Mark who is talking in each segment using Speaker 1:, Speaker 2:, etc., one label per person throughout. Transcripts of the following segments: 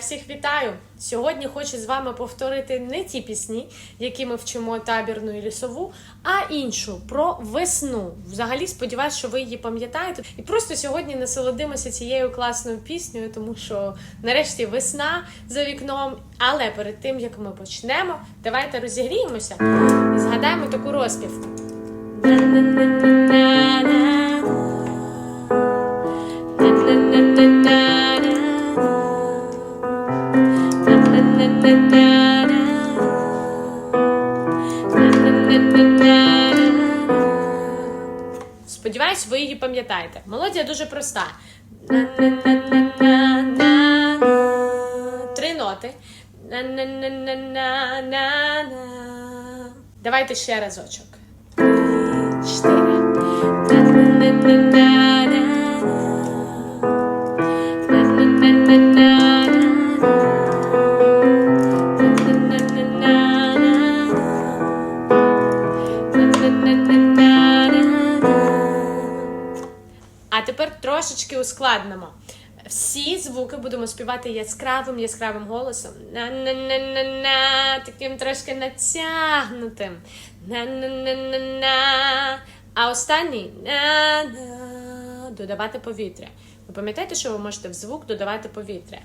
Speaker 1: Всіх вітаю! Сьогодні хочу з вами повторити не ті пісні, які ми вчимо табірну і лісову, а іншу про весну. Взагалі сподіваюся, що ви її пам'ятаєте. І просто сьогодні насолодимося цією класною піснею, тому що нарешті весна за вікном. Але перед тим як ми почнемо, давайте розігріємося і згадаємо таку розпівку. Сподіваюсь, ви її пам'ятаєте. Мелодія дуже проста. Три ноти. Давайте ще разочок. Чотири. Трошечки ускладнимо. Всі звуки будемо співати яскравим яскравим голосом. На-на-на-на-на, таким трошки натягнутим. На-на-на-на-на. А останній на-на, додавати повітря. Ви пам'ятаєте, що ви можете в звук додавати повітря?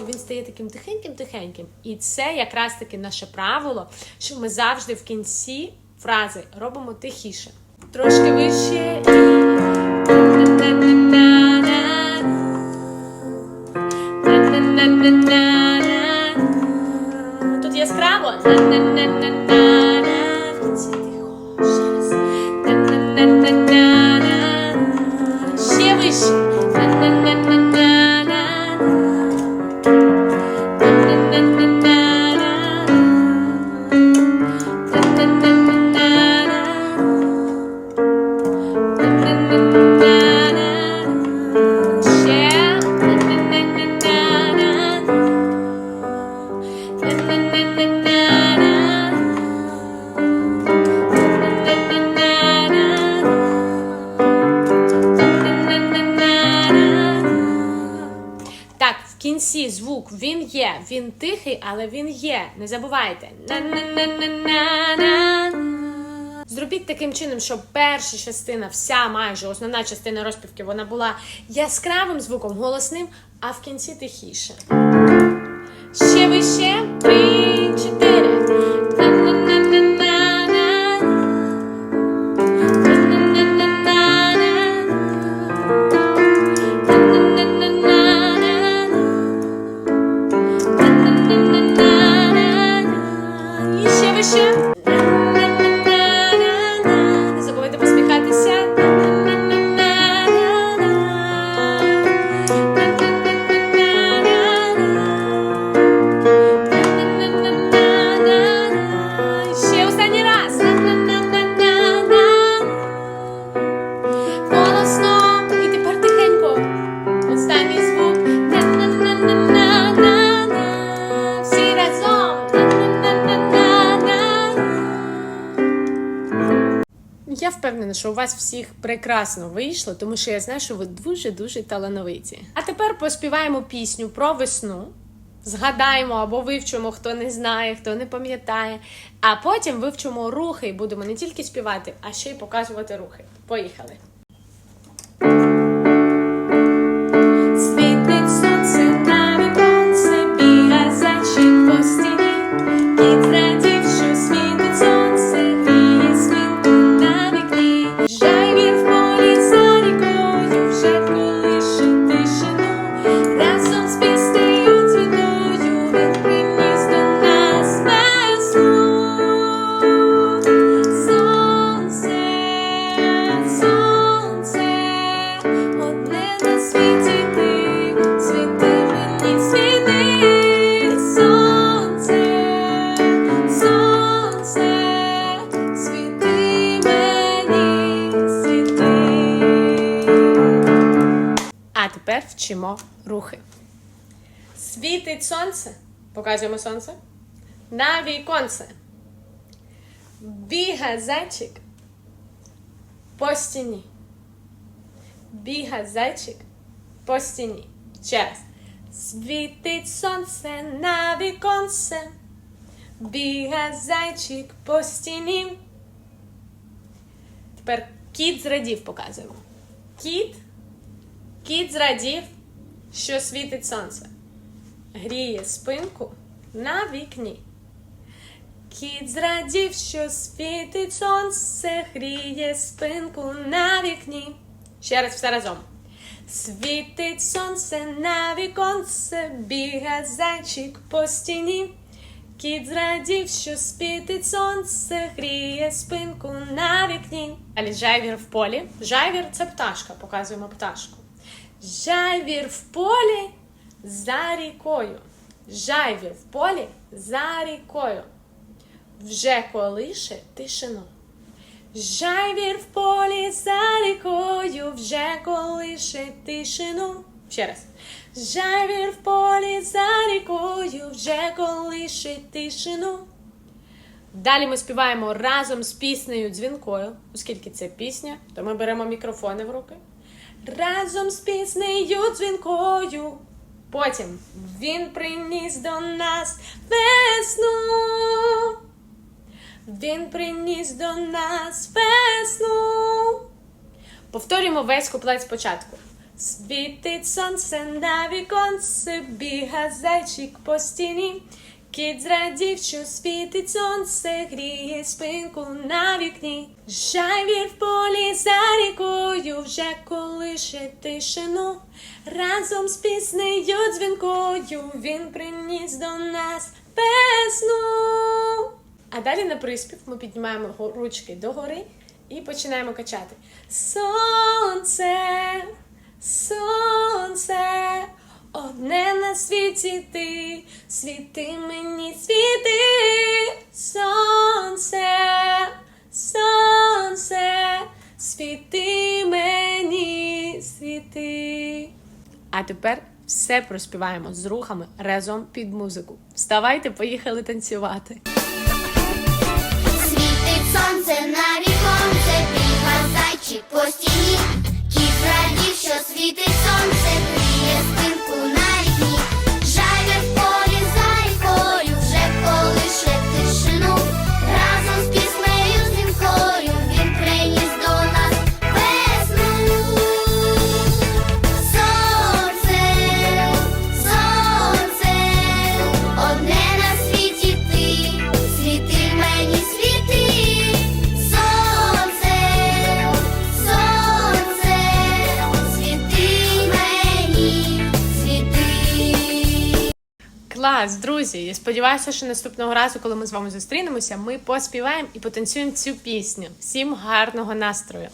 Speaker 1: І він стає таким тихеньким-тихеньким. І це якраз таки наше правило, що ми завжди в кінці фрази робимо тихіше. Трошки вище і. Тут яскраво. Він є, він тихий, але він є. Не забувайте. Зробіть таким чином, щоб перша частина, вся майже основна частина розпівки, вона була яскравим звуком, голосним, а в кінці тихіше. Ще вище. Три, І впевнена, що у вас всіх прекрасно вийшло, тому що я знаю, що ви дуже-дуже талановиті. А тепер поспіваємо пісню про весну. Згадаємо або вивчимо, хто не знає, хто не пам'ятає. А потім вивчимо рухи і будемо не тільки співати, а ще й показувати рухи. Поїхали! Світить сонце на віконце, бігає зайчик по стіні. Кіт вчимо рухи. Світить сонце. Показуємо сонце. На віконце. Біга зайчик по стіні. Бігає зайчик по стіні. Ще. Світить сонце на віконце. Бігає зайчик по стіні. Тепер кіт зрадів показуємо. Кіт. Кіт зрадів, що світить сонце. Гріє спинку на вікні. Кіт зрадів, що світить сонце, гріє спинку на вікні. Ще раз все разом. Світить сонце на віконце, біга зайчик по стіні. Кіт зрадів, що світить сонце, гріє спинку на вікні. Далі жайвір в полі. Жайвір це пташка, показуємо пташку. Жайвір в полі за рікою. Жайвір в полі за рікою. Вже колише тишину. Жайвір в полі за рікою, вже колише тишину. Ще раз. Жайвір в полі за рікою, вже колише тишину. Далі ми співаємо разом з піснею дзвінкою, оскільки це пісня, то ми беремо мікрофони в руки. Разом з піснею дзвінкою. Потім він приніс до нас весну. Він приніс до нас весну. Повторюємо весь куплет спочатку. Світить сонце на віконце, біга зайчик по стіні. Кіт зрадів, що світить сонце, гріє спинку на вікні. Жайвір в полі за рікою, вже колише тишину. Разом з піснею дзвінкою він приніс до нас весну. А далі на приспів ми піднімаємо ручки догори і починаємо качати. Сонце, сонце, одне на світі ти, світи мені світи, сонце, сонце, світи мені світи. А тепер все проспіваємо з рухами разом під музику. Вставайте, поїхали танцювати. Клас, друзі! Я сподіваюся, що наступного разу, коли ми з вами зустрінемося, ми поспіваємо і потанцюємо цю пісню. Всім гарного настрою!